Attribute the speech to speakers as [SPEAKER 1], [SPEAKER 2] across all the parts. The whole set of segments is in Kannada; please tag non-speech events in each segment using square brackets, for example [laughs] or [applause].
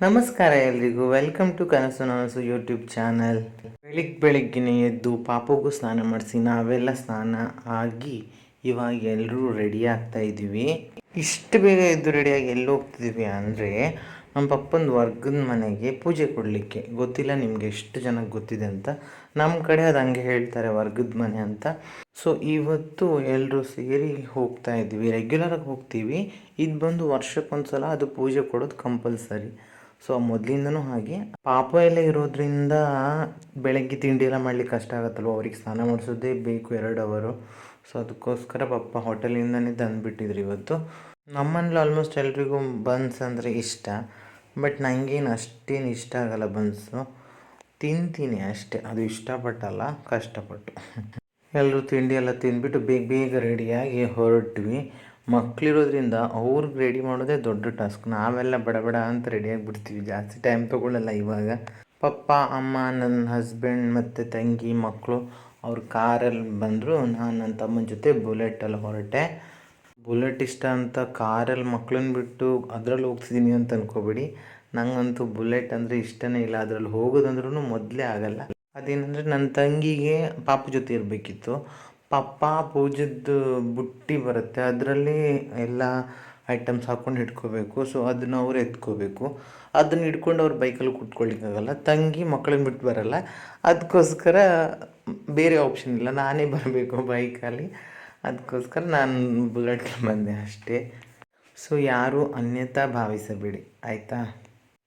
[SPEAKER 1] ನಮಸ್ಕಾರ ಎಲ್ರಿಗೂ. ವೆಲ್ಕಮ್ ಟು ಕನಸು ನನಸು ಯೂಟ್ಯೂಬ್ ಚಾನಲ್ ಬೆಳಿಗ್ಗೆ ಬೆಳಿಗ್ಗೆನೆ ಎದ್ದು ಪಾಪಗೂ ಸ್ನಾನ ಮಾಡಿಸಿ ನಾವೆಲ್ಲ ಸ್ನಾನ ಆಗಿ ಇವಾಗ ಎಲ್ಲರೂ ರೆಡಿ ಆಗ್ತಾ ಇದ್ದೀವಿ. ಇಷ್ಟು ಬೇಗ ಎದ್ದು ರೆಡಿಯಾಗಿ ಎಲ್ಲಿ ಹೋಗ್ತಿದ್ದೀವಿ ಅಂದರೆ ನಮ್ಮ ಪಪ್ಪನ ವರ್ಗದ ಮನೆಗೆ ಪೂಜೆ ಕೊಡಲಿಕ್ಕೆ. ಗೊತ್ತಿಲ್ಲ ನಿಮಗೆ ಎಷ್ಟು ಜನಕ್ಕೆ ಗೊತ್ತಿದೆ ಅಂತ. ನಮ್ಮ ಕಡೆ ಅದು ಹಂಗೆ ಹೇಳ್ತಾರೆ, ವರ್ಗದ ಮನೆ ಅಂತ. ಸೊ ಇವತ್ತು ಎಲ್ಲರೂ ಸೇರಿ ಹೋಗ್ತಾ ಇದ್ದೀವಿ. ರೆಗ್ಯುಲರಾಗಿ ಹೋಗ್ತೀವಿ. ಇದು ಬಂದು ವರ್ಷಕ್ಕೊಂದ್ಸಲ ಅದು ಪೂಜೆ ಕೊಡೋದು ಕಂಪಲ್ಸರಿ ಸೊ ಮೊದಲಿಂದನೂ ಹಾಗೆ. ಪಾಪ ಎಲ್ಲ ಇರೋದ್ರಿಂದ ಬೆಳಗ್ಗೆ ತಿಂಡಿ ಎಲ್ಲ ಮಾಡಲಿಕ್ಕೆ ಕಷ್ಟ ಆಗುತ್ತಲ್ವ? ಅವ್ರಿಗೆ ಸ್ನಾನ ಮಾಡಿಸೋದೇ ಬೇಕು ಎರಡು ಅವರು. ಸೊ ಅದಕ್ಕೋಸ್ಕರ ಪಾಪ ಹೋಟೆಲಿಂದನೇ ತಂದುಬಿಟ್ಟಿದ್ರು ಇವತ್ತು. ನಮ್ಮನೇಲಿ ಆಲ್ಮೋಸ್ಟ್ ಎಲ್ರಿಗೂ ಬನ್ಸ್ ಅಂದರೆ ಇಷ್ಟ. ಬಟ್ ನನಗೇನು ಅಷ್ಟೇನು ಇಷ್ಟ ಆಗಲ್ಲ ಬನ್ಸು. ತಿಂತೀನಿ ಅಷ್ಟೇ. ಅದು ಇಷ್ಟಪಟ್ಟಲ್ಲ, ಕಷ್ಟಪಟ್ಟು. [laughs] ಎಲ್ಲರೂ ತಿಂಡಿ ಎಲ್ಲ ತಿಂದ್ಬಿಟ್ಟು ಬೇಗ ಬೇಗ ರೆಡಿಯಾಗಿ ಹೊರಟ್ವಿ. ಮಕ್ಕಳಿರೋದ್ರಿಂದ ಅವ್ರಿಗೆ ರೆಡಿ ಮಾಡೋದೇ ದೊಡ್ಡ ಟಾಸ್ಕ್ ನಾವೆಲ್ಲ ಬಡ ಬಡ ಅಂತ ರೆಡಿಯಾಗಿ ಬಿಡ್ತೀವಿ ಜಾಸ್ತಿ ಟೈಮ್ ತೊಗೊಳ್ಳಲ್ಲ ಇವಾಗ. ಪಪ್ಪ, ಅಮ್ಮ ನನ್ನ ಹಸ್ಬೆಂಡ್ ಮತ್ತು ತಂಗಿ ಮಕ್ಕಳು ಅವ್ರ ಕಾರಲ್ಲಿ ಬಂದರು ನಾನು ನನ್ನ ತಮ್ಮನ ಜೊತೆ ಬುಲೆಟಲ್ಲಿ ಹೊರಟೆ. ಬುಲೆಟ್ ಇಷ್ಟ ಅಂತ ಕಾರಲ್ಲಿ ಮಕ್ಕಳನ್ನ ಬಿಟ್ಟು ಅದರಲ್ಲಿ ಹೋಗ್ತಿದ್ದೀನಿ ಅಂತ ಅಂದ್ಕೋಬೇಡಿ ನಂಗಂತೂ ಬುಲೆಟ್ ಅಂದರೆ ಇಷ್ಟನೇ ಇಲ್ಲ. ಅದರಲ್ಲಿ ಹೋಗೋದಂದ್ರೂ ಮೊದಲೇ ಆಗಲ್ಲ. ಅದೇನಂದರೆ ನನ್ನ ತಂಗಿಗೆ ಪಾಪ ಜೊತೆ ಇರಬೇಕಿತ್ತು. ಪಪ್ಪ ಪೂಜದ್ದು ಬುಟ್ಟಿ ಬರುತ್ತೆ. ಅದರಲ್ಲಿ ಎಲ್ಲ ಐಟಮ್ಸ್ ಹಾಕ್ಕೊಂಡು ಇಟ್ಕೋಬೇಕು. ಸೊ ಅದನ್ನ ಅವ್ರು ಎತ್ಕೋಬೇಕು. ಅದನ್ನ ಹಿಡ್ಕೊಂಡು ಅವ್ರು ಬೈಕಲ್ಲಿ ಕುತ್ಕೊಳ್ಳಿಕ್ಕಾಗಲ್ಲ. ತಂಗಿ ಮಕ್ಕಳನ್ನ ಬಿಟ್ಟು ಬರಲ್ಲ. ಅದಕ್ಕೋಸ್ಕರ ಬೇರೆ ಆಪ್ಷನ್ ಇಲ್ಲ. ನಾನೇ ಬರಬೇಕು ಬೈಕಲ್ಲಿ. ಅದಕ್ಕೋಸ್ಕರ ನಾನು ಬುಲೆಟ್ ಬಂದೆ ಅಷ್ಟೇ. ಸೊ ಯಾರೂ ಅನ್ಯತಾ ಭಾವಿಸಬೇಡಿ. ಆಯಿತಾ?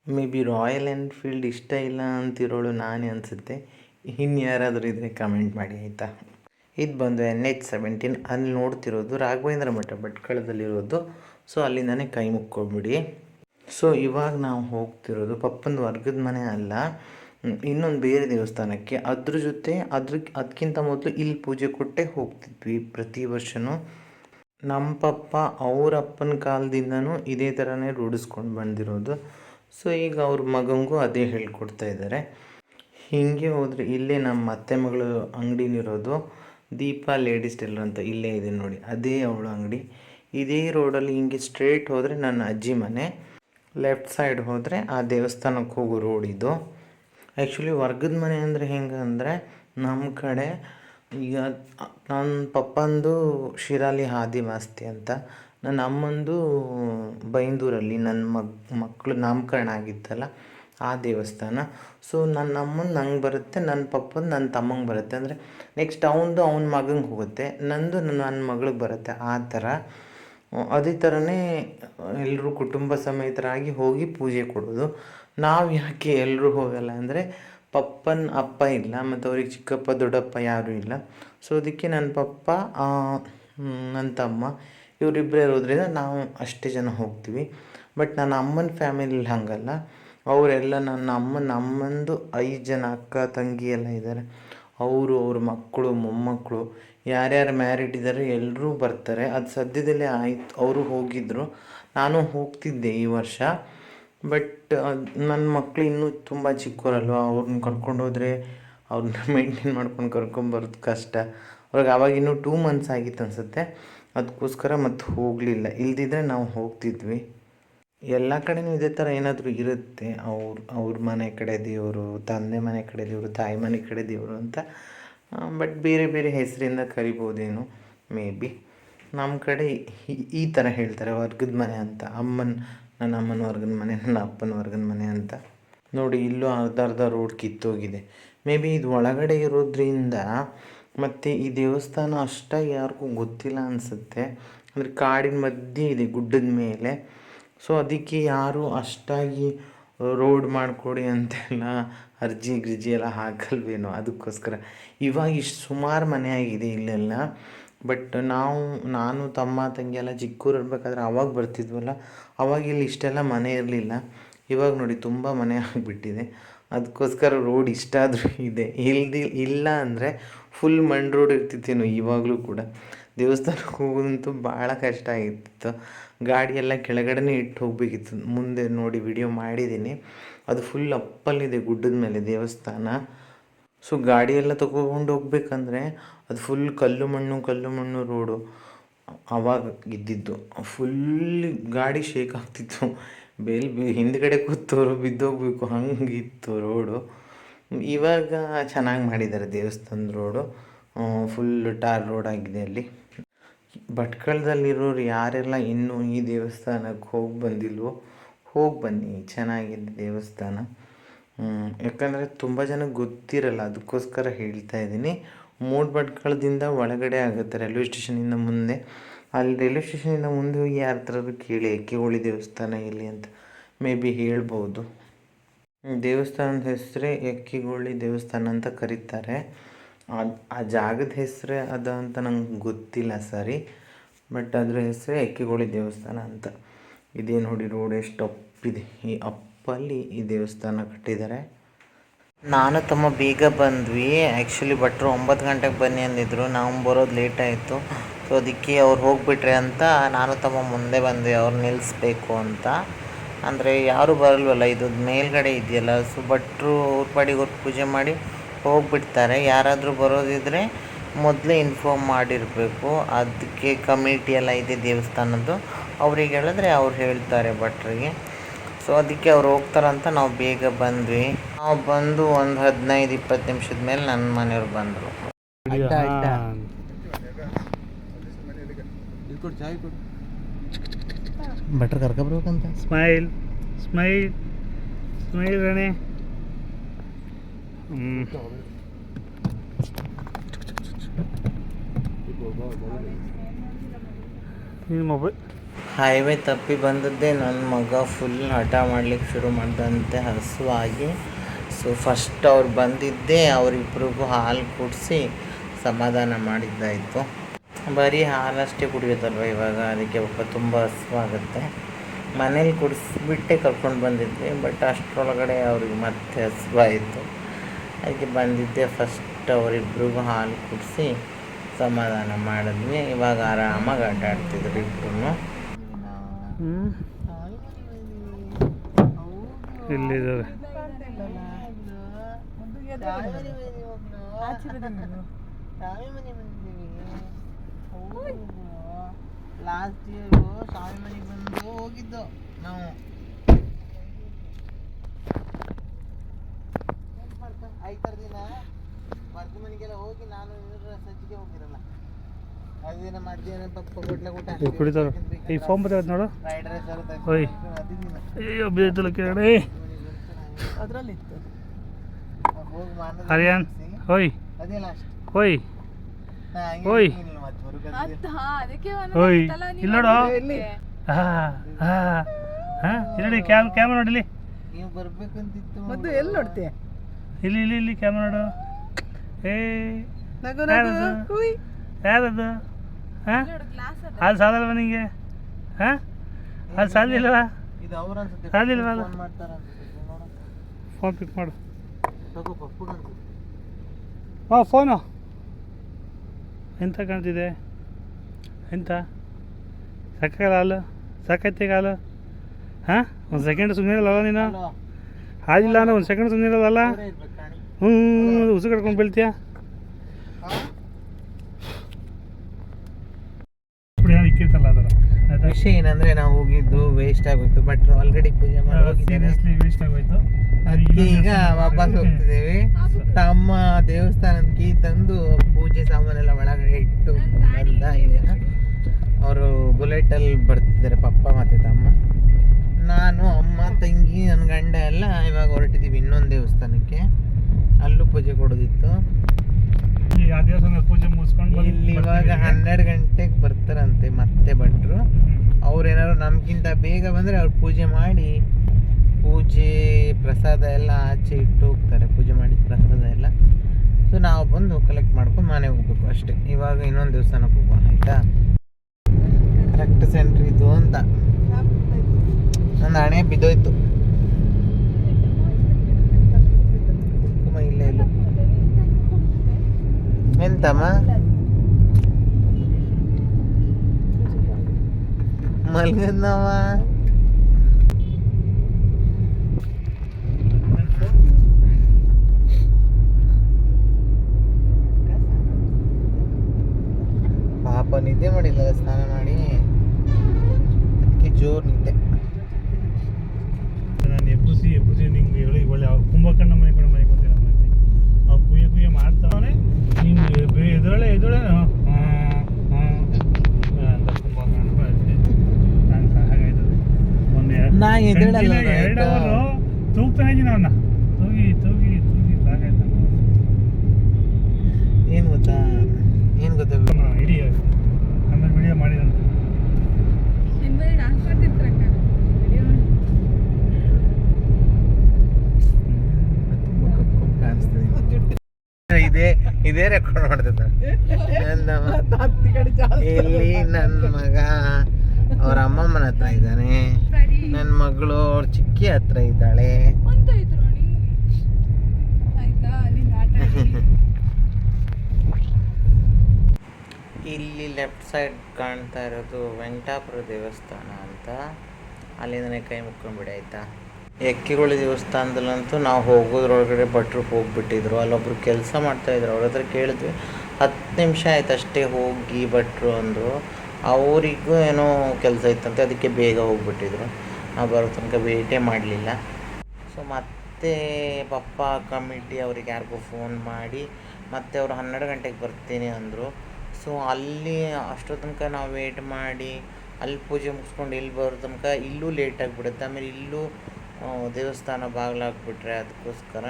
[SPEAKER 1] ಮೇ ಬಿ ರಾಯಲ್ ಎನ್ಫೀಲ್ಡ್ ಇಷ್ಟ ಇಲ್ಲ ಅಂತಿರೋಳು ನಾನೇ ಅನಿಸುತ್ತೆ. ಇನ್ಯಾರಾದರೂ ಇದ್ದರೆ ಕಮೆಂಟ್ ಮಾಡಿ, ಆಯಿತಾ? ಇದು ಬಂದು ಎನ್ ಎಚ್ ಸೆವೆಂಟೀನ್ ಅಲ್ಲಿ ನೋಡ್ತಿರೋದು ರಾಘವೇಂದ್ರ ಮಠ ಭಟ್ಕಳದಲ್ಲಿರೋದು ಸೊ ಅಲ್ಲಿಂದನೇ ಕೈ ಮುಕ್ಕೊಬಿಡಿ. ಸೊ ಇವಾಗ ನಾವು ಹೋಗ್ತಿರೋದು ಪಪ್ಪನ ವರ್ಗದ ಮನೆ ಅಲ್ಲ. ಇನ್ನೊಂದು ಬೇರೆ ದೇವಸ್ಥಾನಕ್ಕೆ. ಅದ್ರ ಜೊತೆ ಅದ್ರ ಅದಕ್ಕಿಂತ ಮೊದಲು ಇಲ್ಲಿ ಪೂಜೆ ಕೊಟ್ಟೆ ಹೋಗ್ತಿದ್ವಿ ಪ್ರತಿ ವರ್ಷವೂ ನಮ್ಮ ಪಪ್ಪ ಅವ್ರ ಅಪ್ಪನ ಕಾಲದಿಂದನೂ ಇದೇ ಥರನೇ ರೂಢಿಸ್ಕೊಂಡು ಬಂದಿರೋದು. ಸೊ ಈಗ ಅವ್ರ ಮಗನಿಗೂ ಅದೇ ಹೇಳ್ಕೊಡ್ತಾ ಇದ್ದಾರೆ ಹೀಗೆ ಹೋದರೆ ಇಲ್ಲೇ ನಮ್ಮ ಅತ್ತೆ ಮಗಳು ಅಂಗಡಿನಿರೋದು ದೀಪಾ ಲೇಡೀಸ್ ಟೇಲರ್ ಅಂತ ಇಲ್ಲೇ ಇದೆ ನೋಡಿ. ಅದೇ ಅವಳ ಅಂಗಡಿ. ಇದೇ ರೋಡಲ್ಲಿ ಹಿಂಗೆ ಸ್ಟ್ರೇಟ್ ಹೋದರೆ ನನ್ನ ಅಜ್ಜಿ ಮನೆ ಲೆಫ್ಟ್ ಸೈಡ್ ಹೋದರೆ ಆ ದೇವಸ್ಥಾನಕ್ಕೆ ಹೋಗೋ ರೋಡ್ ಇದು. ಆ್ಯಕ್ಚುಲಿ ವರ್ಗದ ಮನೆ ಅಂದರೆ ಹೆಂಗೆ ಅಂದರೆ ನಮ್ಮ ಕಡೆ ಈಗ ನನ್ನ ಪಪ್ಪಂದು ಶಿರಾಲಿ ಆದಿವಾಸ್ತಿ ಅಂತ. ನನ್ನ ಅಮ್ಮಂದು ಬೈಂದೂರಲ್ಲಿ ನನ್ನ ಮಗ್ ಮಕ್ಕಳು ನಾಮಕರಣ ಆಗಿತ್ತಲ್ಲ. ಆ ದೇವಸ್ಥಾನ. ಸೊ ನನ್ನ ಅಮ್ಮನ ನಂಗೆ ಬರುತ್ತೆ ನನ್ನ ಪಪ್ಪನ ನನ್ನ ತಮ್ಮಂಗೆ ಬರುತ್ತೆ. ಅಂದರೆ ನೆಕ್ಸ್ಟ್ ಅವನದು ಅವನ ಮಗಂಗೆ ಹೋಗುತ್ತೆ, ನಂದು ನನ್ನ ಮಗಳಿಗೆ ಬರುತ್ತೆ. ಆ ಥರ. ಅದೇ ಥರನೇ ಎಲ್ಲರೂ ಕುಟುಂಬ ಸಮೇತರಾಗಿ ಹೋಗಿ ಪೂಜೆ ಕೊಡೋದು. ನಾವು ಯಾಕೆ ಎಲ್ಲರೂ ಹೋಗಲ್ಲ ಅಂದರೆ ಪಪ್ಪನ ಅಪ್ಪ ಇಲ್ಲ, ಮತ್ತು ಅವ್ರಿಗೆ ಚಿಕ್ಕಪ್ಪ, ದೊಡ್ಡಪ್ಪ ಯಾರೂ ಇಲ್ಲ. ಸೊ ಅದಕ್ಕೆ ನನ್ನ ಪಪ್ಪ ನನ್ನ ತಮ್ಮ ಇವರಿಬ್ಬರೇ ಇರೋದ್ರಿಂದ ನಾವು ಅಷ್ಟೇ ಜನ ಹೋಗ್ತೀವಿ. ಬಟ್ ನನ್ನ ಅಮ್ಮನ ಫ್ಯಾಮಿಲಿ ಹಾಗಲ್ಲ. ಅವರೆಲ್ಲ ನನ್ನ ಅಮ್ಮ, ನಮ್ಮಂದು ಐದು ಜನ ಅಕ್ಕ, ತಂಗಿ ಎಲ್ಲ ಇದ್ದಾರೆ. ಅವರು, ಅವ್ರ ಮಕ್ಕಳು, ಮೊಮ್ಮಕ್ಕಳು, ಯಾರ್ಯಾರು ಮ್ಯಾರಿಡ್ ಇದ್ದಾರೆ ಎಲ್ಲರೂ ಬರ್ತಾರೆ. ಅದು ಸದ್ಯದಲ್ಲೇ ಆಯ್ತು. ಅವರು ಹೋಗಿದ್ದರು ನಾನು ಹೋಗ್ತಿದ್ದೆ ಈ ವರ್ಷ. ಬಟ್ ನನ್ನ ಮಕ್ಕಳು ಇನ್ನೂ ತುಂಬ ಚಿಕ್ಕವರಲ್ವ ಅವ್ರನ್ನ ಕರ್ಕೊಂಡು ಹೋದರೆ ಅವ್ರನ್ನ ಮೇಂಟೈನ್ [laughs] ಮಾಡ್ಕೊಂಡು ಕರ್ಕೊಂಬರೋದು ಕಷ್ಟ. ಅವ್ರಿಗೆ ಆವಾಗ ಇನ್ನೂ ಟೂ ಮಂತ್ಸ್ ಆಗಿತ್ತು ಅನಿಸುತ್ತೆ. ಅದಕ್ಕೋಸ್ಕರ ಮತ್ತೆ ಹೋಗಲಿಲ್ಲ. ಇಲ್ದಿದ್ರೆ ನಾವು ಹೋಗ್ತಿದ್ವಿ. ಎಲ್ಲ ಕಡೆನೂ ಇದೇ ಥರ ಏನಾದರೂ ಇರುತ್ತೆ. ಅವ್ರ ಅವ್ರ ಮನೆ ಕಡೆ ದೇವರು, ತಂದೆ ಮನೆ ಕಡೆ ದೇವರು, ತಾಯಿ ಮನೆ ಕಡೆ ದೇವರು ಅಂತ ಬಟ್ ಬೇರೆ ಬೇರೆ ಹೆಸರಿಂದ ಕರಿಬೋದೇನೋ ಮೇ ಬಿ ನಮ್ಮ ಕಡೆ ಈ- ಥರ ಹೇಳ್ತಾರೆ, ವರ್ಗದ ಮನೆ ಅಂತ. ಅಮ್ಮನ, ನನ್ನ ಅಮ್ಮನ ವರ್ಗದ ಮನೆ, ನನ್ನ ಅಪ್ಪನ ವರ್ಗದ ಮನೆ ಅಂತ. ನೋಡಿ, ಇಲ್ಲೂ ಅರ್ಧ ಅರ್ಧ ರೋಡ್ ಕಿತ್ತೋಗಿದೆ. ಮೇ ಬಿ ಇದು ಒಳಗಡೆ ಇರೋದ್ರಿಂದ ಮತ್ತು ಈ ದೇವಸ್ಥಾನ ಅಷ್ಟಾಗಿ ಯಾರಿಗೂ ಗೊತ್ತಿಲ್ಲ ಅನಿಸುತ್ತೆ. ಅಂದರೆ ಕಾಡಿನ ಮಧ್ಯೆ ಇದೆ ಗುಡ್ಡದ ಮೇಲೆ. ಸೊ ಅದಕ್ಕೆ ಯಾರು ಅಷ್ಟಾಗಿ ರೋಡ್ ಮಾಡಿಕೊಡಿ ಅಂತೆಲ್ಲ ಅರ್ಜಿ ಗಿರ್ಜಿ ಎಲ್ಲ ಹಾಕಲ್ವೇನೋ ಅದಕ್ಕೋಸ್ಕರ. ಇವಾಗ ಇಷ್ಟು ಸುಮಾರು ಮನೆ ಆಗಿದೆ ಇಲ್ಲೆಲ್ಲ. ಬಟ್ ನಾವು, ನಾನು, ತಮ್ಮ, ತಂಗಿ ಎಲ್ಲ ಚಿಕ್ಕೂರು ಇರಬೇಕಾದ್ರೆ ಅವಾಗ ಬರ್ತಿದ್ವಲ್ಲ, ಅವಾಗ ಇಲ್ಲಿ ಇಷ್ಟೆಲ್ಲ ಮನೆ ಇರಲಿಲ್ಲ. ಇವಾಗ ನೋಡಿ ತುಂಬ ಮನೆ ಆಗಿಬಿಟ್ಟಿದೆ. ಅದಕ್ಕೋಸ್ಕರ ರೋಡ್ ಇಷ್ಟಾದರೂ ಇದೆ. ಇಲ್ದಿ ಇಲ್ಲ ಅಂದರೆ ಫುಲ್ ಮಣ್ ರೋಡ್ ಇರ್ತಿತ್ತೇನೋ ಇವಾಗಲೂ ಕೂಡ. ದೇವಸ್ಥಾನಕ್ಕೆ ಹೋಗೋದಂತೂ ಭಾಳ ಕಷ್ಟ ಆಗಿತ್ತು. ಗಾಡಿ ಎಲ್ಲ ಕೆಳಗಡೆನೇ ಇಟ್ಟು ಹೋಗಬೇಕಿತ್ತು. ಮುಂದೆ ನೋಡಿ ವಿಡಿಯೋ ಮಾಡಿದ್ದೀನಿ. ಅದು ಫುಲ್ ಅಪ್ಪಲ್ಲಿದೆ, ಗುಡ್ಡದ ಮೇಲೆ ದೇವಸ್ಥಾನ. ಸೊ ಗಾಡಿ ಎಲ್ಲ ತಗೊಂಡು ಹೋಗ್ಬೇಕಂದ್ರೆ ಅದು ಫುಲ್ ಕಲ್ಲು ಮಣ್ಣು ಕಲ್ಲು ಮಣ್ಣು ರೋಡು ಅವಾಗ ಇದ್ದಿದ್ದು. ಫುಲ್ ಗಾಡಿ ಶೇಕ್ ಆಗ್ತಿತ್ತು. ಬೇಲ್ ಹಿಂದ್ಗಡೆ ಕೂತೋರು ಬಿದ್ದೋಗ್ಬೇಕು ಹಂಗಿತ್ತು ರೋಡು ಇವಾಗ ಚೆನ್ನಾಗಿ ಮಾಡಿದ್ದಾರೆ ದೇವಸ್ಥಾನದ ರೋಡು ಫುಲ್ ಟಾರ್ ರೋಡ್ ಆಗಿದೆ ಅಲ್ಲಿ. ಭಟ್ಕಳದಲ್ಲಿರೋರು ಯಾರೆಲ್ಲ ಇನ್ನೂ ಈ ದೇವಸ್ಥಾನಕ್ಕೆ ಹೋಗಿ ಬಂದಿಲ್ವೋ, ಹೋಗಿ ಬನ್ನಿ, ಚೆನ್ನಾಗಿದೆ ದೇವಸ್ಥಾನ. ಯಾಕಂದರೆ ತುಂಬ ಜನಕ್ಕೆ ಗೊತ್ತಿರಲ್ಲ, ಅದಕ್ಕೋಸ್ಕರ ಹೇಳ್ತಾ ಇದ್ದೀನಿ. ಮೂಡ್ಬಟ್ಕಳದಿಂದ ಒಳಗಡೆ ಆಗುತ್ತೆ ರೈಲ್ವೆ ಸ್ಟೇಷನಿಂದ ಮುಂದೆ. ಅಲ್ಲಿ ರೈಲ್ವೆ ಸ್ಟೇಷನಿಂದ ಮುಂದೆ ಹೋಗಿ ಯಾರ ಥರದ್ದು ಕೇಳಿ ಎಕ್ಕೆಹೊಳಿ ದೇವಸ್ಥಾನ ಎಲ್ಲಿ ಅಂತ ಮೇ ಬಿ ಹೇಳ್ಬೋದು. ದೇವಸ್ಥಾನದ ಹೆಸರೇ ಎಕ್ಕಿಗೋಳಿ ದೇವಸ್ಥಾನ ಅಂತ ಕರೀತಾರೆ. ಆ ಜಾಗದ ಹೆಸರೇ ಅದ ಅಂತ ನಂಗೆ ಗೊತ್ತಿಲ್ಲ ಸರಿ ಬಟ್ ಅದ್ರ ಹೆಸರೇ ಎಕ್ಕಿಗೋಳಿ ದೇವಸ್ಥಾನ ಅಂತ. ಇದೇ ನೋಡಿ ರೋಡ್ ಎಷ್ಟು ಅಪ್ಪಿದೆ ಈ ಅಪ್ಪಲ್ಲಿ ಈ ದೇವಸ್ಥಾನ ಕಟ್ಟಿದ್ದಾರೆ ನಾನು ತಮ್ಮ ಬೇಗ ಬಂದ್ವಿ. ಆ್ಯಕ್ಚುಲಿ ಭಟ್ರು ಒಂಬತ್ತು ಗಂಟೆಗೆ ಬನ್ನಿ ಅಂದಿದ್ರು. ನಾವು ಬರೋದು ಲೇಟ್ ಆಯಿತು. ಸೊ ಅದಕ್ಕೆ ಅವ್ರು ಹೋಗಿಬಿಟ್ರೆ ಅಂತ ನಾನು ತಮ್ಮ ಮುಂದೆ ಬಂದ್ವಿ. ಅವ್ರು ನಿಲ್ಲಿಸ್ಬೇಕು ಅಂತ. ಅಂದರೆ ಯಾರು ಬರಲ್ವಲ್ಲ ಇದು ಮೇಲ್ಗಡೆ ಇದೆಯಲ್ಲ. ಸೊ ಭಟ್ರು ಅವ್ರ ಪಾಡಿಗೆ ಅವ್ರು ಪೂಜೆ ಮಾಡಿ ಹೋಗ್ಬಿಡ್ತಾರೆ. ಯಾರಾದರೂ ಬರೋದಿದ್ರೆ ಮೊದಲೇ ಇನ್ಫಾರ್ಮ್ ಮಾಡಿರಬೇಕು. ಅದಕ್ಕೆ ಕಮಿಟಿ ಎಲ್ಲ ಇದೆ ದೇವಸ್ಥಾನದ್ದು. ಅವ್ರಿಗೆ ಹೇಳಿದ್ರೆ ಅವ್ರು ಹೇಳ್ತಾರೆ ಭಟ್ರಿಗೆ. ಸೊ ಅದಕ್ಕೆ ಅವ್ರು ಹೋಗ್ತಾರಂತ ನಾವು ಬೇಗ ಬಂದ್ವಿ. ನಾವು ಬಂದು ಒಂದು ಹದಿನೈದು ಇಪ್ಪತ್ತು ನಿಮಿಷದ ಮೇಲೆ ನನ್ನ ಮನೆಯವ್ರು ಬಂದರು. ಭಟ್ರು ಕರ್ಕೊಬರ್ಬೇಕಂತ?
[SPEAKER 2] ಸ್ಮೈಲ್ ಸ್ಮೈಲ್ ಸ್ಮೈಲ್ ರಾಣಿ ಮೊಬೈಲ್
[SPEAKER 1] ಹೈವೇ ತಪ್ಪಿ ಬಂದದ್ದೇ ನನ್ನ ಮಗ ಫುಲ್ ಹಠ ಮಾಡ್ಲಿಕ್ಕೆ ಶುರು ಮಾಡ್ದಂತೆ ಹಸುವಾಗಿ ಸೊ ಫಸ್ಟ್ ಅವ್ರು ಬಂದಿದ್ದೇ ಅವರಿಬ್ರಿಗೂ ಹಾಲು ಕುಡಿಸಿ ಸಮಾಧಾನ ಮಾಡಿದ್ದಾಯಿತು ಬರೀ ಹಾಲಷ್ಟೇ ಕುಡಿಯೋದಲ್ವ ಇವಾಗ? ಅದಕ್ಕೆ ಪಾಪ ತುಂಬ ಹಸುವಾಗುತ್ತೆ ಮನೇಲಿ ಕುಡಿಸ್ಬಿಟ್ಟೆ ಕರ್ಕೊಂಡು ಬಂದಿದ್ವಿ ಬಟ್ ಅಷ್ಟರೊಳಗಡೆ ಅವ್ರಿಗೆ ಮತ್ತೆ ಹಸುವಾಯಿತು ಅದಕ್ಕೆ ಬಂದಿದ್ದೆ. ಫಸ್ಟ್ ಅವರಿಬ್ಬರಿಗೂ ಹಾಲು ಕುಡಿಸಿ ಸಮಾಧಾನ ಮಾಡಿದ್ವಿ. ಇವಾಗ ಆರಾಮಾಗಿ ಅಡ್ಡಾಡ್ತಿದ್ರು
[SPEAKER 2] ಇಬ್ಬರು ಇಲ್ಲಿದ್ದಾವೆ
[SPEAKER 1] ಲಾಸ್ಟ್ ಇಯರ್ ಸ್ವಾಮಿ ಮನೆಗೆ ಬಂದು ಹೋಗಿದ್ದು ನಾವು. ಮನೆಗೆಲ್ಲ ಹೋಗಿ ನಾನು ಇವ್ರ ಸಜ್ಜಿಗೆ ಹೋಗಿರಲ್ಲ. ಅದೇನ ಪಪ್ಪ ಊಟ
[SPEAKER 2] ಕುಡಿತಾರ? ಈ ಫೋನ್ ಬರ್ತೈತೆ ನೋಡು.
[SPEAKER 1] ಫ್ರೈಡ್ ರೈಸ್ ಎಲ್ಲ
[SPEAKER 2] ಓಯ್. ಅಯ್ಯೋ ಕೇಳಿ
[SPEAKER 1] ಅದರಲ್ಲಿ ಇತ್ತು ಹೋಗಿ
[SPEAKER 2] ಹರಿಯಾನ್ ಓಯ್
[SPEAKER 1] ಅದೇ ಹೋಯ್.
[SPEAKER 2] ಓಯ್
[SPEAKER 1] ನಾ ಹಂಗೆ
[SPEAKER 2] ಓಯ್.
[SPEAKER 1] ಇರ್ಲಿಲ್ಲ ಮತ್ತೆ ಹೊರಗಡೆ
[SPEAKER 2] ಓಯ್ ಇಲ್ಲಿ ನೋಡು ಹಾ ಹಾ ಹಾ. ಇಲ್ಲಿ ನೋಡಿ ಕ್ಯಾಮ್ ಕ್ಯಾಮ್ರಾ ನೋಡಿಲಿ
[SPEAKER 1] ನೀವು ಬರ್ಬೇಕಂತಿತ್ತು
[SPEAKER 3] ಎಲ್ಲಿ ನೋಡ್ತೀಯ?
[SPEAKER 2] ಇಲ್ಲಿ ಇಲ್ಲಿ ಇಲ್ಲಿ ಕ್ಯಾಮ್ರಾ ನೋಡು. ಏ
[SPEAKER 3] ನಗು
[SPEAKER 2] ಯಾರದು?
[SPEAKER 3] ನಗು ಕುಯ್
[SPEAKER 2] ಯಾರದು? ಹಾ? ಅದು. ಸಾಲಲ್ವ ನಿಂಗೆ? ಹಾಂ? ಅದು ಸಾಲಿಲ್ವಾ
[SPEAKER 1] ಇದು ಅವ್ರ ಅನ್ಸುತ್ತೆ
[SPEAKER 2] ಸಾಲಿಲ್ವಲ್ಲ
[SPEAKER 1] ಫೋನ್ ಮಾಡ್ತಾರ ಅನ್ಸುತ್ತೆ
[SPEAKER 2] ಫೋನ್ ಪಿಕ್ ಮಾಡು. ಹಾಂ ಫೋನು ಎಂತ ಕಾಣ್ತಿದೆ? ಎಂತ? ಸಾಕಾಗಲ್ಲ ಹಾಲು? ಸಾಕೈತಿ ಈಗ ಹಾಲು? ಹಾಂ? ಒಂದು ಸೆಕೆಂಡ್ ಸುಮ್ಮನೆ ಇರಲ್ಲ ನೀನು? ಹಾಲಿಲ್ಲ ಅಂದ್ರೆ ಒಂದು ಸೆಕೆಂಡ್ ಸುಮ್ಮನೆ ಇರೋದಲ್ಲ ಹ್ಞೂ ಉಸು ಕಟ್ಕೊಂಡು ಬೀಳ್ತೀಯ?
[SPEAKER 1] ವಿಷಯ ಏನಂದ್ರೆ ನಾವು ಹೋಗಿದ್ದು ವೇಸ್ಟ್ ಆಗೋಯ್ತು ಬಟ್ ಆಲ್ರೆಡಿ ಪೂಜೆ ಮಾಡಿ
[SPEAKER 2] ವೇಸ್ಟ್ ಆಗೋಯ್ತು.
[SPEAKER 1] ಅದಕ್ಕೆ ಈಗ ವಾಪಸ್ ಹೋಗ್ತಿದ್ದೇವೆ. ತಮ್ಮ ದೇವಸ್ಥಾನಕ್ಕೆ ತಂದು ಪೂಜೆ ಸಾಮಾನೆಲ್ಲ ಒಳಗಡೆ ಇಟ್ಟು ಬಂದ ಈಗ ಅವರು ಬುಲೆಟಲ್ಲಿ ಬರ್ತಿದ್ದಾರೆ ಪಪ್ಪ ಮತ್ತೆ ತಮ್ಮ. ನಾನು ಅಮ್ಮ ತಂಗಿ ನನ್ನ ಗಂಡ ಎಲ್ಲ ಇವಾಗ ಹೊರಟಿದ್ದೀವಿ ಇನ್ನೊಂದು ದೇವಸ್ಥಾನಕ್ಕೆ. ಅಲ್ಲೂ ಪೂಜೆ ಕೊಡೋದಿತ್ತು.
[SPEAKER 2] ಪೂಜೆ ಮುಗಿಸ್ಕೊಂಡು ಬಂದು
[SPEAKER 1] ಇಲ್ಲಿ ಇವಾಗ ಹನ್ನೆರಡು ಗಂಟೆಗೆ ಬರ್ತಾರಂತೆ ಮತ್ತೆ ಭಟ್ರು. ಅವ್ರೇನಾದ್ರು ನಮಗಿಂತ ನಮ್ಗಿಂತ ಬೇಗ ಬಂದರೆ ಅವ್ರು ಪೂಜೆ ಮಾಡಿ ಪೂಜೆ ಪ್ರಸಾದ ಎಲ್ಲ ಆಚೆ ಇಟ್ಟು ಹೋಗ್ತಾರೆ ಪೂಜೆ ಮಾಡಿದ ಪ್ರಸಾದ ಎಲ್ಲ. ಸೊ ನಾವು ಬಂದು ಕಲೆಕ್ಟ್ ಮಾಡ್ಕೊಂಡು ಮನೆಗೆ ಹೋಗ್ಬೇಕು ಅಷ್ಟೇ. ಇವಾಗ ಇನ್ನೊಂದು ದೇವಸ್ಥಾನಕ್ಕೆ ಹೋಗುವ ಆಯಿತಾ? ಕರೆಕ್ಟ್ ಸೆಂಟ್ರ್ ಇದು ಅಂತ. ನನ್ನ ಹಣೆ ಬಿದ್ದೋಯ್ತು. ಇಲ್ಲೇ ಇಲ್ಲ ಎಂತಮ್ಮ? ಮಲ್ಗದ್ನವ ಪಾಪ ನಿದ್ದೆ ಮಾಡಿಲ್ಲ ಸ್ನಾನ ಮಾಡಿ. ಅದಕ್ಕೆ ಜೋರು ನಿದ್ದೆ.
[SPEAKER 2] ಇದ್ದೀನಿ ಅವನ್ನ ತೂಗಿ ತೂಗಿ ತೂಗಿ ಸಾಕಾಯ್ತು
[SPEAKER 1] ಏನು ಗೊತ್ತಾ? ಏನು ಗೊತ್ತಾ
[SPEAKER 2] ಇಡೀ ಆಮೇಲೆ ವಿಡಿಯೋ ಮಾಡಿದಂತೆ.
[SPEAKER 1] ಇದೇ ಇದೇ ರೆಕಾರ್ಡ್ ಮಾಡ್ತಿದ್ದ. [laughs] ಇಲ್ಲಿ ನನ್ನ ಮಗ? ಅವ್ರ ಅಮ್ಮಮ್ಮನ ಹತ್ರ ಇದ್ದಾನೆ. ನನ್ನ ಮಗಳು ಅವ್ರ ಚಿಕ್ಕಿ ಹತ್ರ ಇದ್ದಾಳೆ. ಇಲ್ಲಿ ಲೆಫ್ಟ್ ಸೈಡ್ ಕಾಣ್ತಾ ಇರೋದು ವೆಂಕಟಾಪುರ ದೇವಸ್ಥಾನ ಅಂತ. ಅಲ್ಲಿಂದನೇ ಕೈ ಮುಕ್ಕೊಂಡ್ಬಿಡಿ ಆಯ್ತಾ? ಎಕ್ಕಿಗಳ ದೇವಸ್ಥಾನದಲ್ಲಂತೂ ನಾವು ಹೋಗೋದ್ರೊಳಗಡೆ ಭಟ್ರು ಹೋಗ್ಬಿಟ್ಟಿದ್ರು. ಅಲ್ಲೊಬ್ರು ಕೆಲಸ ಮಾಡ್ತಾಯಿದ್ರು ಅವ್ರ ಹತ್ರ ಕೇಳಿದ್ವಿ. ಹತ್ತು ನಿಮಿಷ ಆಯ್ತು ಅಷ್ಟೇ ಹೋಗಿ ಭಟ್ರು ಅಂದರು. ಅವರಿಗೂ ಏನೋ ಕೆಲಸ ಇತ್ತಂತೆ, ಅದಕ್ಕೆ ಬೇಗ ಹೋಗ್ಬಿಟ್ಟಿದ್ರು. ನಾವು ಬರೋ ತನಕ ವೇಟೇ ಮಾಡಲಿಲ್ಲ. ಸೊ ಮತ್ತೆ ಪಪ್ಪ ಕಮಿಟಿ ಅವ್ರಿಗೆ ಯಾರಿಗೂ ಫೋನ್ ಮಾಡಿ, ಮತ್ತೆ ಅವರು ಹನ್ನೆರಡು ಗಂಟೆಗೆ ಬರ್ತೀನಿ ಅಂದರು. ಸೊ ಅಲ್ಲಿ ಅಷ್ಟೋ ತನಕ ನಾವು ವೇಟ್ ಮಾಡಿ, ಅಲ್ಲಿ ಪೂಜೆ ಮುಗಿಸ್ಕೊಂಡು ಇಲ್ಲಿ ಬರೋ ತನಕ ಇಲ್ಲೂ ಲೇಟ್ ಆಗಿಬಿಡುತ್ತೆ. ಆಮೇಲೆ ಇಲ್ಲೂ ದೇವಸ್ಥಾನ ಬಾಗಿಲಾಗ್ಬಿಟ್ರೆ ಅದಕ್ಕೋಸ್ಕರ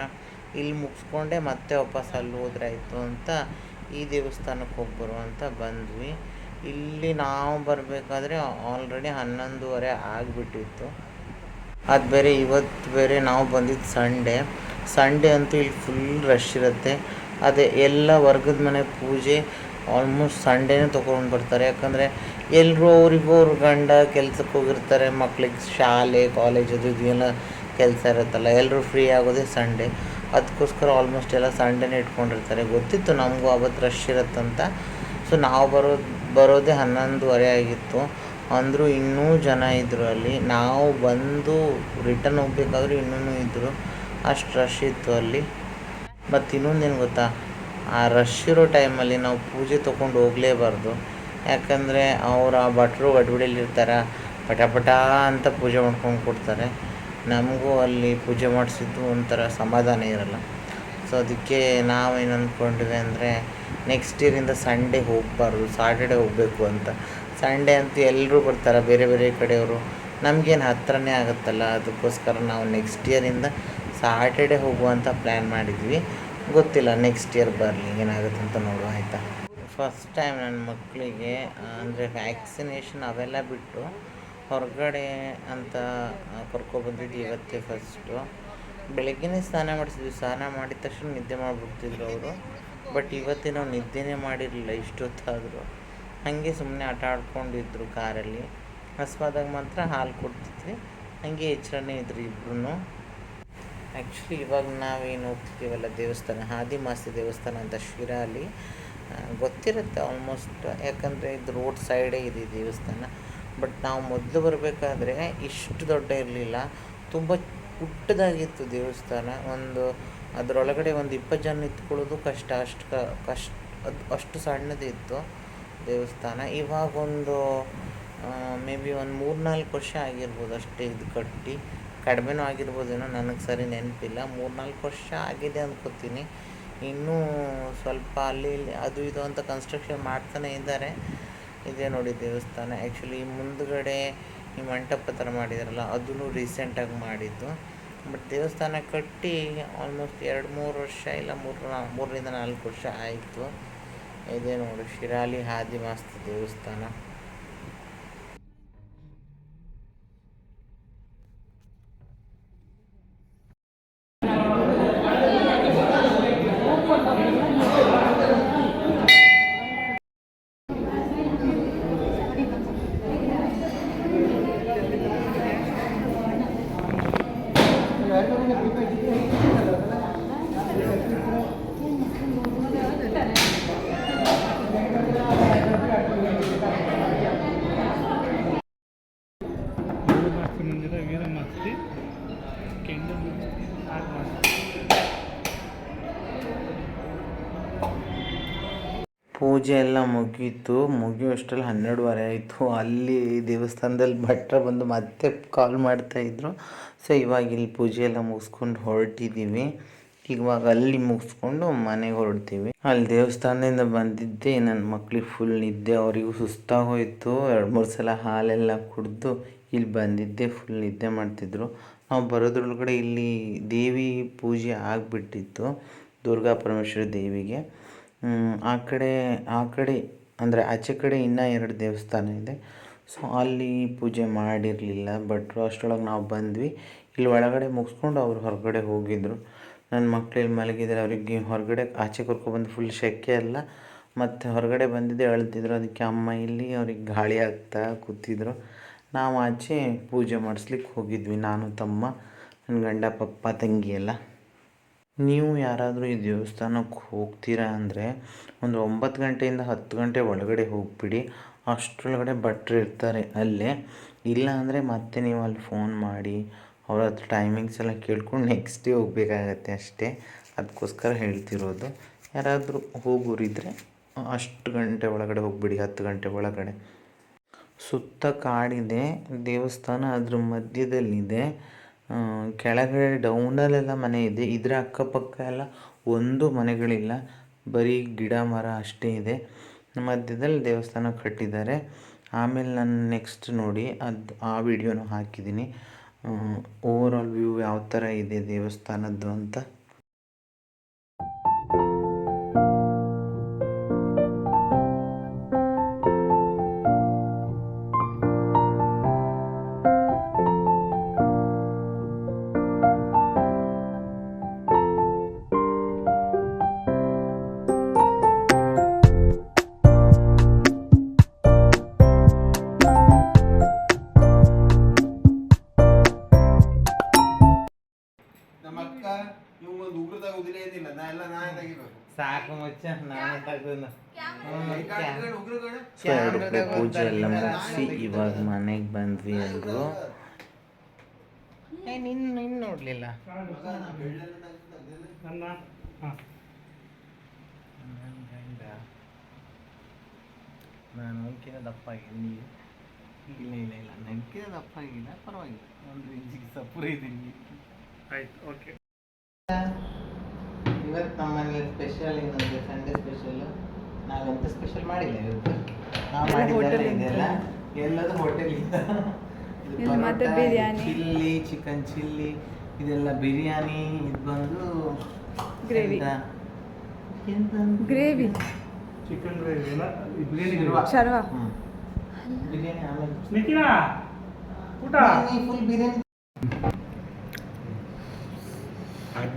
[SPEAKER 1] ಇಲ್ಲಿ ಮುಗಿಸ್ಕೊಂಡೆ ಮತ್ತೆ ವಾಪಸ್ ಅಲ್ಲಿ ಹೋದ್ರೆ ಆಯಿತು ಅಂತ ಈ ದೇವಸ್ಥಾನಕ್ಕೆ ಹೋಗಿ ಬರುವಂತ ಬಂದ್ವಿ. ಇಲ್ಲಿ ನಾವು ಬರಬೇಕಾದ್ರೆ ಆಲ್ರೆಡಿ ಹನ್ನೊಂದುವರೆ ಆಗಿಬಿಟ್ಟಿತ್ತು. ಅದು ಬೇರೆ ಇವತ್ತು ಬೇರೆ ನಾವು ಬಂದಿದ್ದು ಸಂಡೇ ಸಂಡೇ ಅಂತೂ ಇಲ್ಲಿ ಫುಲ್ ರಶ್ ಇರುತ್ತೆ. ಅದೇ ಎಲ್ಲ ವರ್ಗದ ಮನೆ ಪೂಜೆ ಆಲ್ಮೋಸ್ಟ್ ಸಂಡೇನೇ ತೊಗೊಂಡು ಬರ್ತಾರೆ. ಯಾಕಂದರೆ ಎಲ್ಲರೂ ಅವ್ರಿಗೂ ಅವ್ರ ಗಂಡ ಕೆಲ್ಸಕ್ಕೆ ಹೋಗಿರ್ತಾರೆ, ಮಕ್ಳಿಗೆ ಶಾಲೆ ಕಾಲೇಜ್ ಅದು ಇದು ಎಲ್ಲ ಕೆಲಸ ಇರುತ್ತಲ್ಲ ಎಲ್ಲರೂ ಫ್ರೀ ಆಗೋದೇ ಸಂಡೇ ಅದಕ್ಕೋಸ್ಕರ ಆಲ್ಮೋಸ್ಟ್ ಎಲ್ಲ ಸಂಡೇನೇ ಇಟ್ಕೊಂಡಿರ್ತಾರೆ. ಗೊತ್ತಿತ್ತು ನಮಗೂ ಅವತ್ತು ರಶ್ ಇರುತ್ತಂತ. ಸೊ ನಾವು ಬರೋದು ಬರೋದೇ ಹನ್ನೊಂದುವರೆ ಆಗಿತ್ತು. ಅಂದರೂ ಇನ್ನೂ ಜನ ಇದ್ದರು ಅಲ್ಲಿ. ನಾವು ಬಂದು ರಿಟರ್ನ್ ಹೋಗ್ಬೇಕಾದ್ರೂ ಇನ್ನೂ ಇದ್ದರು ಅಷ್ಟು ರಶ್ ಇತ್ತು ಅಲ್ಲಿ. ಮತ್ತು ಇನ್ನೊಂದೇನು ಗೊತ್ತಾ? ಆ ರಶ್ ಇರೋ ಟೈಮಲ್ಲಿ ನಾವು ಪೂಜೆ ತೊಗೊಂಡು ಹೋಗಲೇಬಾರ್ದು. ಯಾಕಂದರೆ ಅವರ ಭಟ್ರು ಗಡ್ಬಿಡಿಲಿರ್ತಾರೆ ಪಟ ಪಟ ಅಂತ ಪೂಜೆ ಮಾಡ್ಕೊಂಡು ಕೊಡ್ತಾರೆ. ನಮಗೂ ಅಲ್ಲಿ ಪೂಜೆ ಮಾಡಿಸಿದ್ದು ಒಂಥರ ಸಮಾಧಾನ ಇರಲ್ಲ. ಸೊ ಅದಕ್ಕೆ ನಾವೇನು ಅಂದ್ಕೊಂಡ್ವಿ ಅಂದರೆ ನೆಕ್ಸ್ಟ್ ಇಯರಿಂದ ಸಂಡೇ ಹೋಗಬಾರ್ದು ಸಾಟರ್ಡೆ ಹೋಗಬೇಕು ಅಂತ. ಸಂಡೇ ಅಂತೂ ಎಲ್ಲರೂ ಬರ್ತಾರೆ, ಬೇರೆ ಬೇರೆ ಕಡೆಯವರು. ನಮಗೇನು ಹತ್ರನೇ ಆಗುತ್ತಲ್ಲ, ಅದಕ್ಕೋಸ್ಕರ ನಾವು ನೆಕ್ಸ್ಟ್ ಇಯರಿಂದ ಸಾಟರ್ಡೆ ಹೋಗುವಂಥ ಪ್ಲ್ಯಾನ್ ಮಾಡಿದ್ವಿ. ಗೊತ್ತಿಲ್ಲ ನೆಕ್ಸ್ಟ್ ಇಯರ್ ಬರಲಿ, ಏನಾಗುತ್ತೆ ಅಂತ ನೋಡುವ, ಆಯಿತಾ? ಫಸ್ಟ್ ಟೈಮ್ ನನ್ನ ಮಕ್ಕಳಿಗೆ ಅಂದರೆ ವ್ಯಾಕ್ಸಿನೇಷನ್ ಅವೆಲ್ಲ ಬಿಟ್ಟು ಹೊರಗಡೆ ಅಂತ ಕರ್ಕೊಬಂದಿದ್ದು ಇವತ್ತೇ ಫಸ್ಟು ಬೆಳಗ್ಗೆನೇ ಸ್ನಾನ ಮಾಡಿಸಿದ್ವಿ, ಸ್ನಾನ ಮಾಡಿದ ತಕ್ಷಣ ನಿದ್ದೆ ಮಾಡಿಬಿಡ್ತಿದ್ರು ಅವರು. ಬಟ್ ಇವತ್ತಿನ ನಿದ್ದೆನೇ ಮಾಡಿರಲಿಲ್ಲ, ಇಷ್ಟೊತ್ತಾದರೂ. ಹಾಗೆ ಸುಮ್ಮನೆ ಆಟ ಆಡ್ಕೊಂಡಿದ್ರು ಕಾರಲ್ಲಿ. ಹಸ್ವಾದಾಗ ಮಾತ್ರ ಹಾಲು ಕೊಡ್ತಿದ್ವಿ. ಹಾಗೆ ಎಚ್ಚರನೇ ಇದ್ರು ಇಬ್ರು ಆ್ಯಕ್ಚುಲಿ ಇವಾಗ ನಾವೇನು ಹೋಗ್ತಿದ್ದೀವಲ್ಲ ದೇವಸ್ಥಾನ ಆದಿಮಾಸಿ ದೇವಸ್ಥಾನ ಅಂತ ಶಿರಾಲಿ. ಅಲ್ಲಿ ಗೊತ್ತಿರುತ್ತೆ ಆಲ್ಮೋಸ್ಟ್ ಯಾಕಂದರೆ ಇದು ರೋಡ್ ಸೈಡೇ ಇದೆ ದೇವಸ್ಥಾನ. ಬಟ್ ನಾವು ಮೊದಲು ಬರಬೇಕಾದ್ರೆ ಇಷ್ಟು ದೊಡ್ಡ ಇರಲಿಲ್ಲ. ತುಂಬ ಪುಟ್ಟದಾಗಿತ್ತು ದೇವಸ್ಥಾನ. ಒಂದು ಅದರೊಳಗಡೆ ಒಂದು ಇಪ್ಪತ್ತು ಜನ ನಿಂತ್ಕೊಳ್ಳೋದು ಕಷ್ಟ. ಅಷ್ಟು ಕ, ಕಷ್ಟ, ಅದು ಅಷ್ಟು ಸಣ್ಣದಿತ್ತು ದೇವಸ್ಥಾನ. ಇವಾಗ ಒಂದು ಮೇ ಬಿ ಒಂದು ಮೂರು ನಾಲ್ಕು ವರ್ಷ ಆಗಿರ್ಬೋದು ಅಷ್ಟೇ ಇದು ಕಟ್ಟಿ. ಕಡಿಮೆನೂ ಆಗಿರ್ಬೋದೇನೋ ನನಗೆ ಸರಿ ನೆನಪಿಲ್ಲ. ಮೂರು ನಾಲ್ಕು ವರ್ಷ ಆಗಿದೆ ಅಂದ್ಕೋತೀನಿ ಇನ್ನೂ ಸ್ವಲ್ಪ ಅಲ್ಲಿ ಇಲ್ಲಿ ಅದು ಇದು ಅಂತ ಕನ್ಸ್ಟ್ರಕ್ಷನ್ ಮಾಡ್ತಾನೆ ಇದ್ದಾರೆ. ಇದೇ ನೋಡಿ ದೇವಸ್ಥಾನ. ಆ್ಯಕ್ಚುಲಿ ಮುಂದುಗಡೆ ಈ ಮಂಟಪ ಥರ ಮಾಡಿದಾರಲ್ಲ, ಅದನ್ನು ರೀಸೆಂಟಾಗಿ ಮಾಡಿದ್ದು. ಬಟ್ ದೇವಸ್ಥಾನ ಕಟ್ಟಿ ಆಲ್ಮೋಸ್ಟ್ ಎರಡು ಮೂರು ವರ್ಷ ಇಲ್ಲ, ಮೂರು ನಾ, ಮೂರರಿಂದ ನಾಲ್ಕು ವರ್ಷ ಆಯಿತು. ಇದೇ ನೋಡಿ, ಶಿರಾಲಿ ಹಾದಿ ಹಾದಿಮಾಸ್ತಿ ದೇವಸ್ಥಾನ. ಪೂಜೆ ಎಲ್ಲ ಮುಗೀತು. ಮುಗಿಯುವಷ್ಟರಲ್ಲಿ ಹನ್ನೆರಡುವರೆ ಆಯಿತು. ಅಲ್ಲಿ ದೇವಸ್ಥಾನದಲ್ಲಿ ಭಟ್ರ ಬಂದು ಮತ್ತೆ ಕಾಲ್ ಮಾಡ್ತಾಯಿದ್ರು ಸೊ ಇವಾಗ ಇಲ್ಲಿ ಪೂಜೆ ಎಲ್ಲ ಮುಗಿಸ್ಕೊಂಡು ಹೊರಟಿದ್ದೀವಿ ಇವಾಗ ಅಲ್ಲಿ ಮುಗಿಸ್ಕೊಂಡು ಮನೆಗೆ ಹೊರಡ್ತೀವಿ. ಅಲ್ಲಿ ದೇವಸ್ಥಾನದಿಂದ ಬಂದಿದ್ದೆ. ನನ್ನ ಮಕ್ಳಿಗೆ ಫುಲ್ ನಿದ್ದೆ. ಅವರಿಗೂ ಸುಸ್ತಾಗೋಯ್ತು. ಎರಡು ಮೂರು ಸಲ ಹಾಲೆಲ್ಲ ಕುಡಿದು ಇಲ್ಲಿ ಬಂದಿದ್ದೆ. ಫುಲ್ ನಿದ್ದೆ ಮಾಡ್ತಿದ್ರು. ನಾವು ಬರೋದ್ರೊಳಗಡೆ ಇಲ್ಲಿ ದೇವಿ ಪೂಜೆ ಆಗಿಬಿಟ್ಟಿತ್ತು. ದುರ್ಗಾ ಪರಮೇಶ್ವರಿ ದೇವಿಗೆ. ಆ ಕಡೆ ಆ ಕಡೆ, ಅಂದರೆ ಆಚೆ ಕಡೆ ಇನ್ನೂ ಎರಡು ದೇವಸ್ಥಾನ ಇದೆ. ಸೊ ಅಲ್ಲಿ ಪೂಜೆ ಮಾಡಿರಲಿಲ್ಲ ಭಟ್ರು ಅಷ್ಟರೊಳಗೆ ನಾವು ಬಂದ್ವಿ. ಇಲ್ಲಿ ಒಳಗಡೆ ಮುಗಿಸ್ಕೊಂಡು ಅವ್ರು ಹೊರಗಡೆ ಹೋಗಿದ್ರು. ನನ್ನ ಮಕ್ಳು ಇಲ್ಲಿ ಮಲಗಿದ್ರೆ ಅವರಿಗೆ ಹೊರಗಡೆ ಆಚೆ ಕರ್ಕೊಬಂದು ಫುಲ್ ಶೆಕೆ ಅಲ್ಲ. ಮತ್ತು ಹೊರಗಡೆ ಬಂದಿದ್ದೆ, ಅಳ್ತಿದ್ರು. ಅದಕ್ಕೆ ಅಮ್ಮ ಇಲ್ಲಿ ಅವ್ರಿಗೆ ಗಾಳಿ ಆಗ್ತಾ ಕೂತಿದ್ರು. ನಾವು ಆಚೆ ಪೂಜೆ ಮಾಡಿಸ್ಲಿಕ್ಕೆ ಹೋಗಿದ್ವಿ, ನಾನು, ತಮ್ಮ, ನನ್ನ ಗಂಡ, ಪಪ್ಪ, ತಂಗಿ ಎಲ್ಲ. ನೀವು ಯಾರಾದರೂ ಈ ದೇವಸ್ಥಾನಕ್ಕೆ ಹೋಗ್ತೀರಾ ಅಂದರೆ ಒಂದು ಒಂಬತ್ತು ಗಂಟೆಯಿಂದ ಹತ್ತು ಗಂಟೆ ಒಳಗಡೆ ಹೋಗ್ಬಿಡಿ. ಅಷ್ಟರೊಳಗಡೆ ಭಟ್ರು ಇರ್ತಾರೆ. ಅಲ್ಲೇ ಇಲ್ಲ ಅಂದರೆ ಮತ್ತೆ ನೀವು ಅಲ್ಲಿ ಫೋನ್ ಮಾಡಿ, ಅವ್ರ ಹತ್ರ ಟೈಮಿಂಗ್ಸ್ ಎಲ್ಲ ಕೇಳ್ಕೊಂಡು ನೆಕ್ಸ್ಟ್ ಡೇ ಹೋಗಬೇಕಾಗತ್ತೆ ಅಷ್ಟೇ. ಅದಕ್ಕೋಸ್ಕರ ಹೇಳ್ತಿರೋದು. ಯಾರಾದರೂ ಹೋಗೋರಿದ್ದರೆ ಅಷ್ಟು ಗಂಟೆ ಒಳಗಡೆ ಹೋಗ್ಬಿಡಿ, ಹತ್ತು ಗಂಟೆ ಒಳಗಡೆ. ಸುತ್ತ ಕಾಡಿದೆ, ದೇವಸ್ಥಾನ ಅದ್ರ ಮಧ್ಯದಲ್ಲಿದೆ. ಕೆಳಗಡೆ ಡೌನಲ್ಲೆಲ್ಲ ಮನೆ ಇದೆ. ಇದರ ಅಕ್ಕಪಕ್ಕ ಎಲ್ಲ ಒಂದು ಮನೆಗಳಿಲ್ಲ. ಬರೀ ಗಿಡ, ಮರ ಅಷ್ಟೇ ಇದೆ. ಮಧ್ಯದಲ್ಲಿ ದೇವಸ್ಥಾನ ಕಟ್ಟಿದ್ದಾರೆ. ಆಮೇಲೆ ನಾನು ನೆಕ್ಸ್ಟ್ ನೋಡಿ ಅದು ಆ ವಿಡಿಯೋನ ಹಾಕಿದ್ದೀನಿ. ಓವರ್ ಆಲ್ ವ್ಯೂ ಯಾವ ಥರ ಇದೆ ದೇವಸ್ಥಾನದ್ದು ಅಂತ. ಸೊ ಎರಡು ಪೂಜೆ ಎಲ್ಲ ಮುಗಿಸಿ ಇವಾಗ ಮನೆಗೆ ಬಂದ್ವಿ ಎಲ್ಲರೂ ಏ ನಿನ್ನ ನಿನ್ನ ನೋಡಲಿಲ್ಲ?
[SPEAKER 2] ನನ್ನ? ಹಾಂ.
[SPEAKER 1] ನಾನು ಇಲ್ಲ ಇಲ್ಲ ಇಲ್ಲ. ನನಗಿಂತ ದಪ್ಪ ಆಗಿಲ್ಲ. ಪರವಾಗಿಲ್ಲ. ಒಂದು ಇಂಚಿಗೆ ಸಪ್ಪುರ ಇದ್ದೀನಿ.
[SPEAKER 2] ಆಯ್ತು ಓಕೆ
[SPEAKER 1] ಇವತ್ತು ನಮ್ಮ ಮನೇಲಿ ಸ್ಪೆಷಲ್ ಏನಂದ್ರೆ ಸಂಡೇ ಸ್ಪೆಷಲ್ ನಾವಂತ ಸ್ಪೆಷಲ್ ಮಾಡಿಲ್ಲ ಇವತ್ತು? ನಾವು ಮಾಡಿದ್ದೆಲ್ಲ ಇದೆಲ್ಲ ಎಲ್ಲದು ಹೋಟೆಲಿಂದ
[SPEAKER 3] ಇಲ್ಲಿ ಮತ್ತೆ ಬಿರಿಯಾನಿ.
[SPEAKER 1] ಚಿಲ್ಲಿ ಚಿಕನ್ ಚಿಲ್ಲಿ ಇದೆಲ್ಲ ಬಿರಿಯಾನಿ ಇದು ಬಂದು ಗ್ರೇವಿ
[SPEAKER 3] ಗ್ರೇವಿ
[SPEAKER 2] ಚಿಕನ್ ಗ್ರೇವಿ ಎಲ್ಲ ಈ ಬಿರಿಯಾನಿ
[SPEAKER 1] ಶರ್ವ. ಬಿರಿಯಾನಿ ಆಮೇಲೆ.
[SPEAKER 2] ನಿಖಿಲ ಊಟ?
[SPEAKER 1] ಫುಲ್ ಬಿರಿಯಾನಿ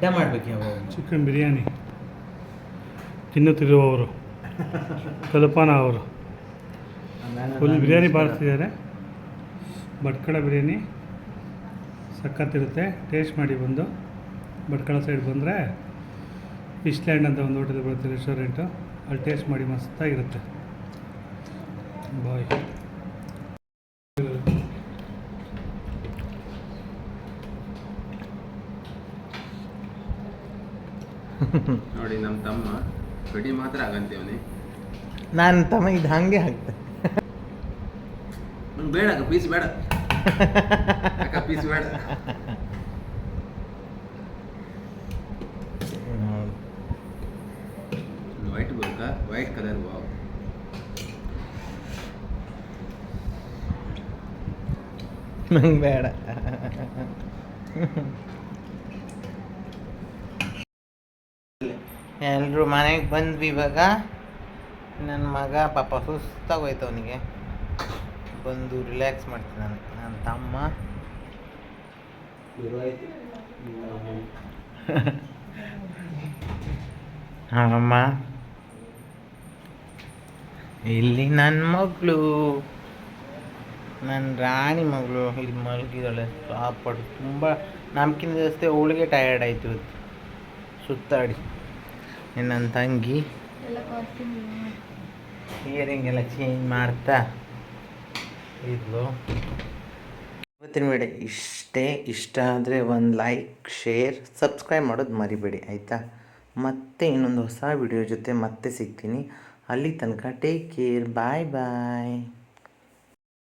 [SPEAKER 1] ಅಡ್ಡ ಮಾಡ್ಬೇಕು ಯಾವಾಗ
[SPEAKER 2] ಚಿಕನ್ ಬಿರಿಯಾನಿ. ತಿನ್ನುತ್ತಿರುವವರು. ಕಲ್ಪನಾ ಅವರು. ಫುಲ್ ಬಿರಿಯಾನಿ ಬಾರಿಸ್ತಿದ್ದಾರೆ. ಭಟ್ಕಳ ಬಿರಿಯಾನಿ ಸಖತ್ತಿರುತ್ತೆ. ಟೇಸ್ಟ್ ಮಾಡಿ ಬಂದು. ಭಟ್ಕಳ ಸೈಡ್ ಬಂದರೆ ಫಿಶ್ ಲ್ಯಾಂಡ್ ಅಂತ ಒಂದು ಹೋಟೆಲ್ ಬರುತ್ತೆ ರೆಸ್ಟೋರೆಂಟು ಅಲ್ಲಿ ಟೇಸ್ಟ್ ಮಾಡಿ ಮಸ್ತಾಗಿರುತ್ತೆ. ಬಾಯ್
[SPEAKER 4] ನೋಡಿ ನಮ್ಮ ತಮ್ಮ ಕಡಿ ಮಾತ್ರ ಆಗಂತೇವನಿ
[SPEAKER 1] ನಾನು ತಮ್ಮ ಇದು ಹಂಗೆ ಹಾಕ್ತೆ
[SPEAKER 4] ನಂಗೆ ಬೇಡ ಅಕ್ಕ ಪೀಸ್ ಬೇಡ. ಅಕ್ಕ ಪೀಸ್ ಬೇಡ. ವೈಟ್ ಬೇಕಾ ವೈಟ್ ಕಲರ್ ವಾವ್
[SPEAKER 1] ನಂಗೆ ಬೇಡ. ಎಲ್ಲರೂ ಮನೆಗೆ ಬಂದ್ವಿ ಇವಾಗ. ನನ್ನ ಮಗ ಪಾಪ ಸುಸ್ತಾಗೋಯ್ತು ಅವನಿಗೆ. ಬಂದು ರಿಲ್ಯಾಕ್ಸ್ ಮಾಡ್ತೀನಿ ನಾನು ನನ್ನ ತಮ್ಮ. [laughs] ಅಮ್ಮ. ಇಲ್ಲಿ ನನ್ನ ಮಗಳು. ನನ್ನ ರಾಣಿ ಮಗಳು ಇಲ್ಲಿ ಮಲಗಿದ್ದಾಳೆ ಸಾಪಾಡು ತುಂಬ ನಮ್ಕಿಂತ ಜಾಸ್ತಿ ಅವಳಿಗೆ ಟಯರ್ಡ್ ಆಯಿತು ಇವತ್ತು. ಸುತ್ತಾಡಿ. ನನ್ನ ತಂಗಿ. ಇಯರಿಂಗ್ ಎಲ್ಲ ಚೇಂಜ್ ಮಾಡ್ತಾ ಇದ್ಲು. ಇವತ್ತಿನ ವಿಡಿಯೋ ಇಷ್ಟೇ. ಇಷ್ಟ ಆದರೆ ಒಂದು ಲೈಕ್ ಶೇರ್ ಸಬ್ಸ್ಕ್ರೈಬ್ ಮಾಡೋದು ಮರಿಬೇಡಿ ಆಯಿತಾ? ಮತ್ತೆ ಇನ್ನೊಂದು ಹೊಸ ವಿಡಿಯೋ ಜೊತೆ ಮತ್ತೆ ಸಿಗ್ತೀನಿ. ಅಲ್ಲಿ ತನಕ ಟೇಕ್ ಕೇರ್ ಬಾಯ್ ಬಾಯ್